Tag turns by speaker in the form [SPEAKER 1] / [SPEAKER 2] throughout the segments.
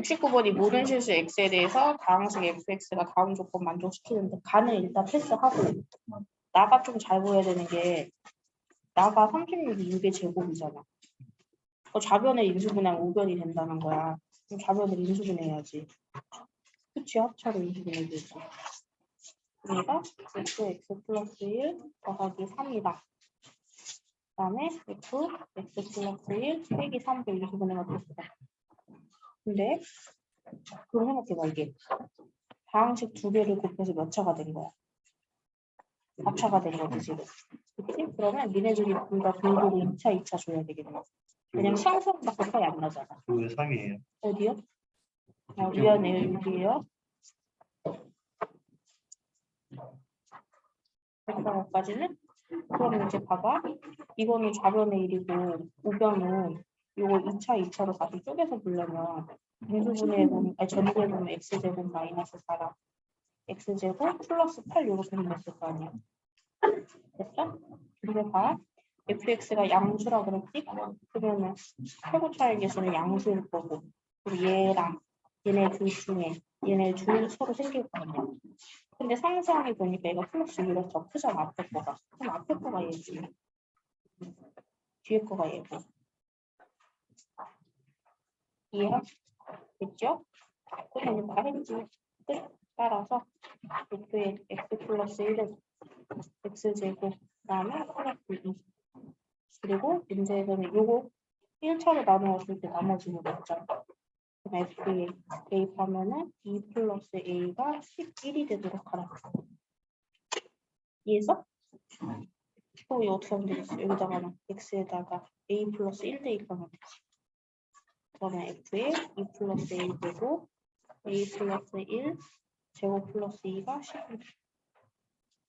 [SPEAKER 1] 69번이 모든 실수 x에 대해서 다항식 fx가 다음 조건 만족시키는데 간을 일단 패스하고 나가 좀 잘 보여야 되는 게 나가 36이 6의 제곱이잖아. 그 좌변의 인수분해랑 우변이 된다는 거야. 그럼 좌변을 인수분해해야지. 그치 합차로 인수분해되지. 그러니까 x x 플러스 1 더하기 3이다. 그 다음에 f x 플러스 1 빼기 3도 인수분해가 됐어. 근데 그럼 생각해봐 이게 다항식 두 개를 곱해서 몇 차가 된 거야? 4차가 된 거지 지금 그치? 그러면 니네들이 둘다 공부를 2차, 2차 줘야 되겠네 왜냐면 상수밖에 차이 안 나잖아
[SPEAKER 2] 그왜 3이에요?
[SPEAKER 1] 어디요? 아, 위안에 여기에요 여기까지는 그럼 이제 봐봐 이거는 좌변의 1이고 우변은 요거 2차, 2차로 다시 쪼개서 보려면 인수분해해 보면 아니 전개해 보면 x제곱 마이너스 4랑 x제곱 플러스 8 요렇게 생겼을 거 아니야 됐어? 근데 봐. fx가 양수라 그랬지? 그러면 최고 차의 개수는 양수일 거고 그리고 얘랑 얘네 둘 중에 얘네 둘 서로 생길 거 아니야. 근데 상수항이 보니까 얘가 플러스 1이 더 크잖아 앞에 거가. 그럼 앞에 거가 얘지. 뒤에 거가 얘고. 이해가 됐죠? 그냥 다 했지 끝 따라서 f의 x 플러스 1은 x제곱 그다음에 플러스 2 그리고 문제에서는 요거 1차로 나누었을 때 나머지는 없잖아 그럼 f에 대입하면은 2 플러스 a가 11이 되도록 하라 이해서? 또 이거 어떻게 하면 되겠어? 여기다가는 x에다가 a 플러스 1 대입하면 되지 그러면 f에 2 플러스 a 되고 a 플러스 1 제곱 플러스 2가 11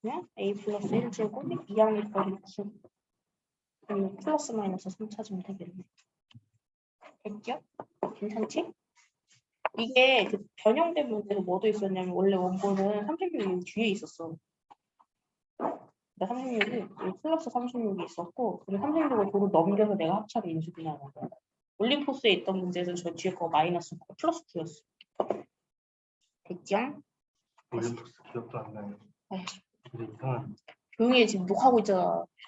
[SPEAKER 1] 그냥 a 플러스 1 제곱 2항이 더있고 그럼 플러스 마이너스 3 찾으면 되겠네. 됐죠? 괜찮지? 이게 그 변형된 문제도 뭐도 있었냐면 원래 원고는 36이 뒤에 있었어. 근데 36이 플러스 36이 있었고 그리고 36을 도로 넘겨서 내가 합차를 인수분해하는 거야 올림포스에 있던 문제에서 저 뒤에 거 마이너스 플러스 9였어 됐죠?
[SPEAKER 2] 올림푸스 기억도 안 나요.
[SPEAKER 1] 아휴.
[SPEAKER 2] 근데 이상한
[SPEAKER 1] 조용히 해 지금 녹화하고 있잖아